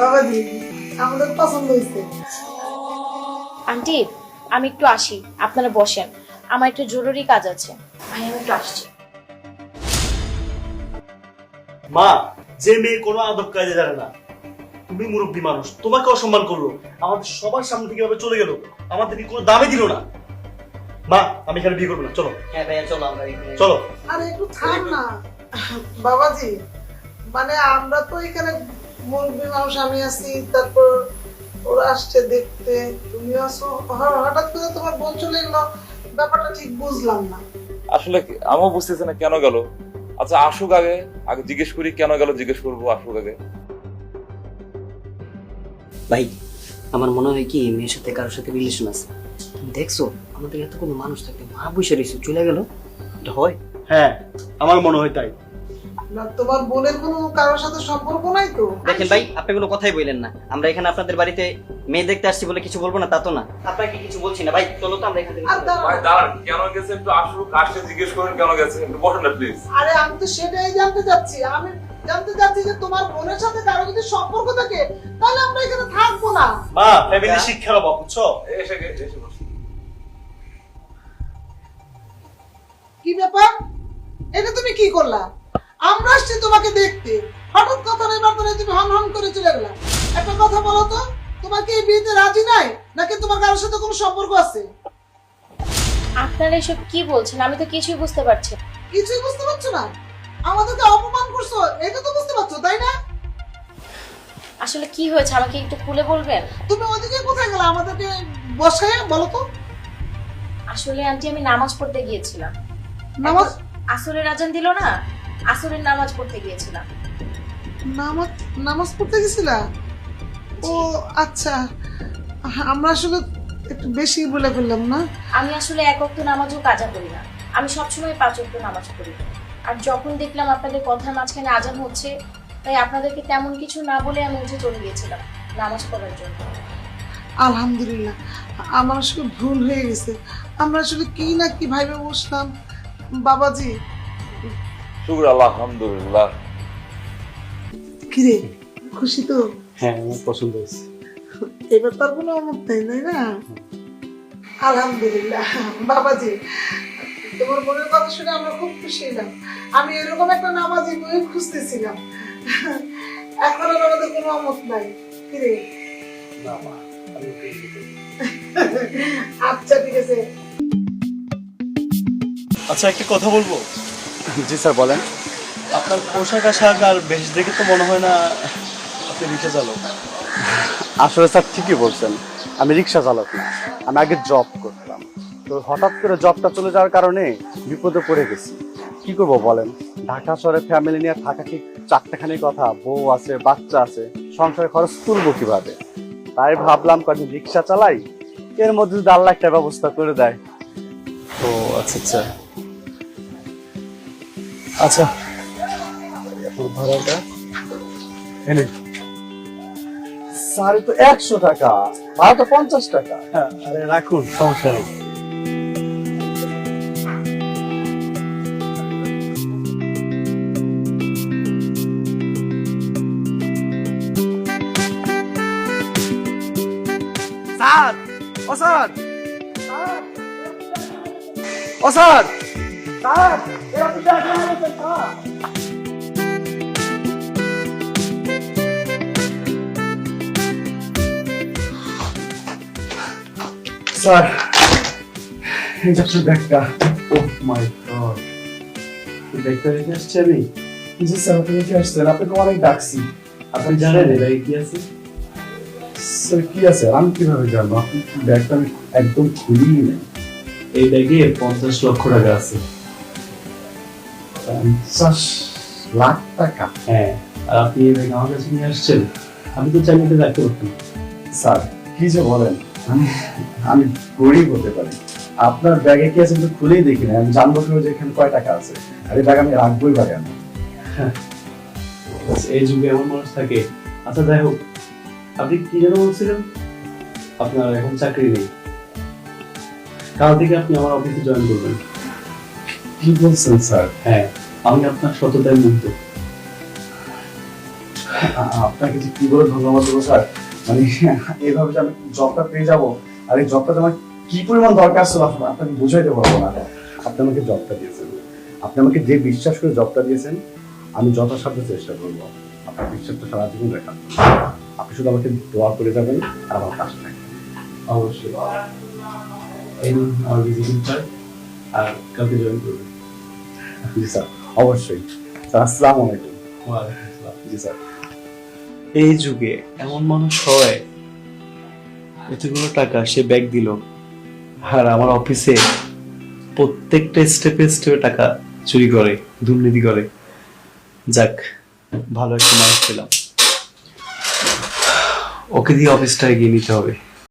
বাবাজি আমাদের পছন্দ হয়েছে। আন্টি আমি একটু আসি। আপনারা বসেন। আমার একটু জরুরি কাজ আছে। আমি একটু আসছি। মা যে মেয়ে কোনো আদব কাজে জানে না তুমি মুরব্বী মানুষ তোমাকে অসম্মান করল। আমাদের সবার সামনে থেকে এভাবে চলে গেল। আমাদের কোনো দামে দিল না। মা আমি এখানে বিয়ে করব না। চলো। হ্যাঁ ভাইয়া চলো আমরা চলো। আরে একটু থাম না। বাবাজি মানে আমরা তো এখানে মুরব্বী মানুষ আমি আছি তারপর ওরা আসছে দেখতে তুমি আসো হঠাৎ করে তোমার বোন চলে গেলো ব্যাপারটা ঠিক বুঝলাম না। আসলে কি- আমিও বুঝতেছি না কেন গেল। আচ্ছা আসুক আগে। আগে জিজ্ঞেস করি কেন গেল জিজ্ঞেস করব আসুক আগে। ভাই আমার মনে হয় কি মেয়ের সাথে কারোর সাথে রিলেশন আছে। তুমি দেখছ আমাদের এত কোনো মানুষ থাকতে মা বসে রয়েছে চলে গেল? এটা হয়? হ্যাঁ আমার মনে হয় তাই। না তোমার বোনের কোনো কারোর সাথে সম্পর্ক নাই তো? দেখেন ভাই আপনি কোনো কথাই বললেন না। আমরা এখানে আপনাদের বাড়িতে মেয়ে দেখতে আসছি বলে কিছু বলব না তা তো না। আপনাকে কিছু বলছি না ভাই চলো তো আমরা এখান থেকে। ভাই দাঁড়ান কেন গেছে একটু আসলে জিজ্ঞেস করেন কেন গেছে একটু বসেন না প্লিজ আরে আমি তো সেটাই জানতে চাচ্ছি। আমি জানতে চাচ্ছি যে তোমার বোনের সাথে কারও যদি সম্পর্ক থাকে তাহলে আমরা এখানে থাকব না। মা ফ্যামিলি শিক্ষার অভাব বুঝছ? এসে। কি ব্যাপার? এটা তুমি কি করলা? আমরা আসছি তোমাকে দেখতে। হঠাৎ কথা নেই বার্তা তুমি হন হন করে চলে গেলা। একটা কথা বলো তো তোমার কি এই বিয়েতে রাজি নাই? নাকি তোমার কারোর সাথে কোনো সম্পর্ক আছে? আপনারা এসব কি বলছেন? আমি তো কিছুই বুঝতে পারছি কিছুই বুঝতে পারছ না? আমাদেরকে অপমান করছ এটা তো বুঝতে পারছ তাই না? আসলে কি হয়েছে আমাকে একটু খুলে বলবেন? তুমি ওদিকে কোথায় গেলা? আমাদেরকে বসায় বলো তো। আসলে আন্টি আমি নামাজ পড়তে গিয়েছিলাম। নামাজ? আসরের আজান দিল না? আসরের নামাজ পড়তে গিয়েছিলাম। নামাজ নামাজ পড়তে গেছিলা? ও আচ্ছা। আমরা আসলে একটু বেশি বলে ফেললাম না? আমি আসলে এক অক্ত নামাজও কাজা করি না। আমি সবসময় পাঁচ অক্ত নামাজ পড়ি। আর যখন দেখলাম আপনাদের কথার মাঝখানে আজান হচ্ছে তাই আপনাদেরকে তেমন কিছু না বলে আমি উঠে চলে গিয়েছিলাম নামাজ পড়ার জন্য। আলহামদুলিল্লাহ। আমার আসলে ভুল হয়ে গেছে। আমরা আসলে কি না কি ভাইবে বসলাম? বাবাজি শুক্র আল্লাহ আলহামদুলিল্লাহ। কিরে খুশি তো? হ্যাঁ আমার পছন্দ হয়েছে। এবার তার কোনো অমত নেই না? আলহামদুলিল্লাহ বাবাজি তোমার মনের কথা শুনে আমরা খুব খুশি হলাম। আমি এরকম একটা নামাজি বই খুঁজতেছিলাম। এখন আর আমাদের কোনো অমত নাই। কিরে? আচ্ছা ঠিক আছে। আচ্ছা একটা কথা বলব? জি স্যার বলেন। আপনার পোশাক আশাক আর বেশ দেখে তো মনে হয় না আপনি রিক্সা চালক। আসলে স্যার ঠিকই বলছেন। আমি রিক্সা চালক না। আমি আগে জব করতাম। তো হঠাৎ করে জবটা চলে যাওয়ার কারণে বিপদে পড়ে গেছি। কি করব বলেন? ঢাকা শহরে ফ্যামিলি নিয়ে থাকা কি চারটেখানি কথা? বউ আছে বাচ্চা আছে সংসারে খরচ তুলবো কীভাবে? তাই ভাবলাম কদিন রিক্সা চালাই এর মধ্যে যদি আল্লাহ একটা ব্যবস্থা করে দেয়। ও আচ্ছা আচ্ছা। আচ্ছা। ভাড়াটা এনে। স্যার তো একশো টাকা ভাড়া তো পঞ্চাশ টাকা। হ্যাঁ আরে রাখুন সমস্যা নেই। স্যার ও স্যার। ও স্যার। আসছি আমি? অনেক ডাকছি। আপনি জানেন ব্যাগে কি আছে? স্যার, কি আছে? আমি কীভাবে জানব? আপনি ব্যাগটা আমি নেই। এই ব্যাগে পঞ্চাশ লক্ষ টাকা আছে। পঞ্চাশ লাখ টাকা। হ্যাঁ আর আপনি এই ব্যাগ আমার কাছে নিয়ে আসছেন? আমি তো চাইলে এটা রাখতে পারতাম। স্যার কি যে বলেন? আমি আমি গরিব হতে পারি। আপনার ব্যাগে কি আছে কিন্তু খুলেই দেখি না আমি জানব কীভাবে যে এখানে কয় টাকা আছে। আর এই ব্যাগ আমি রাখবোই বা কেন আচ্ছা, এই যুগে এমন মানুষ থাকে। আচ্ছা যাই হোক আপনি কি যেন বলছিলেন? আপনার এখন চাকরি নেই। কাল থেকে আপনি আমার অফিসে জয়েন করবেন। কি বলছেন স্যার? হ্যাঁ আমি আপনার সততায় মুগ্ধ আপনাকে যে কি বলে ধন্যবাদ দেবো স্যার? মানে এইভাবে যে আমি জবটা পেয়ে যাব আর এই জবটা আমার কি পরিমাণ দরকার ছিল আসলে আপনাকে বুঝাইতে পারব না। আপনি আমাকে জবটা দিয়েছেন। আপনি আমাকে যে বিশ্বাস করে জবটা দিয়েছেন আমি যথাসাধ্য চেষ্টা করব। আপনার বিশ্বাসটা সারা জীবন রেখা। আপনি শুধু আমাকে দোয়া করে যাবেন আর আমার পাশে থাকবেন অবশ্যই। এই আমার ভিজিটিং কার্ড আর কালকে জয়েন করবেন জি স্যার অবশ্যই। স্যার আসসালামু আলাইকুম। জি স্যার। এই যুগে এমন মানুষ হয় এতগুলো টাকা সে ব্যাগ দিল আর আমার অফিসে প্রত্যেকটা স্টেপে স্টেপে টাকা চুরি করে দুর্নীতি করে। যাক ভালো একটা মানুষ পেলাম। ওকে দিয়ে অফিসটা এগিয়ে নিতে হবে।